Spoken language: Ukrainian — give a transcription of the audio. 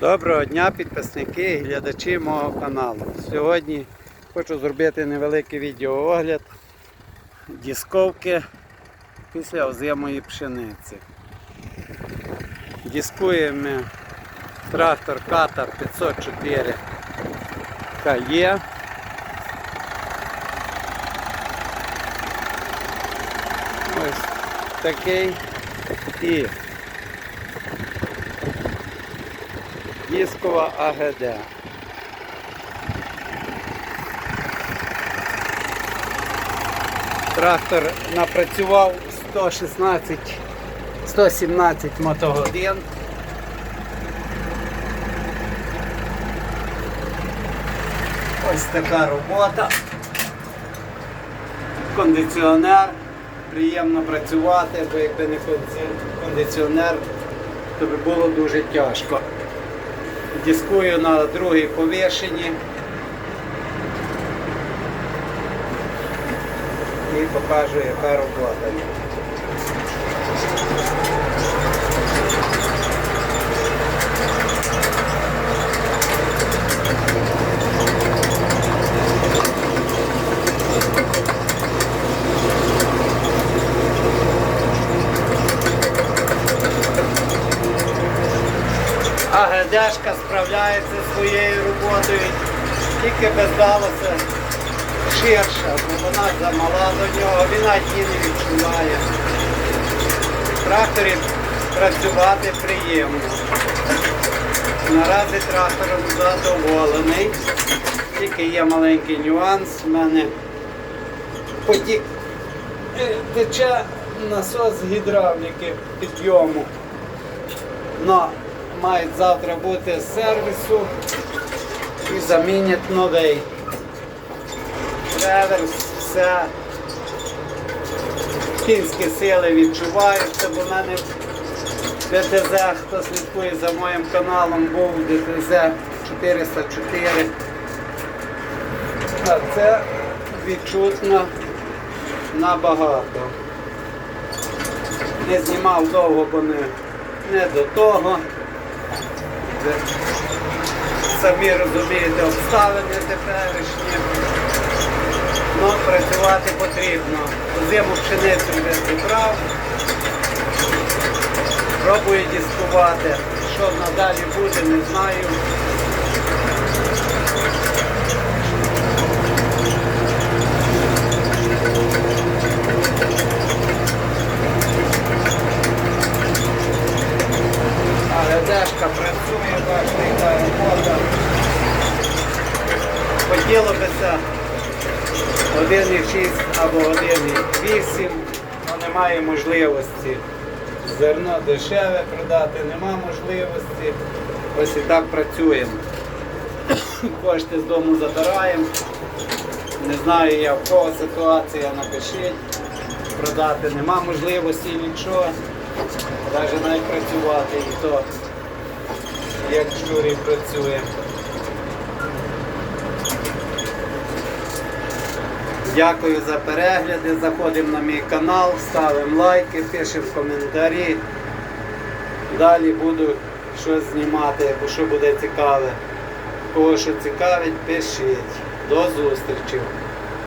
Доброго дня, підписники і глядачі мого каналу. Сьогодні хочу зробити невеликий відеоогляд дісковки після озимої пшениці. Дискуємо трактор Катар 504 КЕ. Ось такий і Дискова АГД. Трактор напрацював 116 117 мотогодин. Ось така робота. Кондиціонер. Приємно працювати, бо якби не кондиціонер, то би було дуже тяжко. Дискую на другій повішенні. І покажу, яка робота. А ГДшка справляється зі своєю роботою, тільки би здалося ширша, бо вона замала до нього, він навіть не відчуває. В працювати приємно. Наразі трактором задоволений. Тільки є маленький нюанс. У мене потік е, тече насос гідравліки підйому. Но мають завтра бути з сервісу і замінять новий. Реверс, все. Кінські сили відчуваються, бо в мене ДТЗ, хто слідкує за моїм каналом, був ДТЗ 404. А це відчутно набагато. Не знімав довго, бо не, не до того. Самі розумієте обставини теперішні. Ну, працювати потрібно. Зиму пшеницю вже зібрав. Пробую дискувати. Що надалі буде, не знаю. Але дешка працює, бачите, яка робота. Хотілося 1,6 або 1,8, але немає можливості. Зерно дешеве продати, нема можливості. Ось і так працюємо. Кошти з дому забираємо. Не знаю я в кого ситуація, напишіть. Продати нема можливості нічого. Навіть навіть працювати і то, як в журі працює. Дякую за перегляди. Заходимо на мій канал, ставимо лайки, пишемо коментарі. Далі буду щось знімати, або що буде цікаве. Кого що цікавить, пишіть. До зустрічі.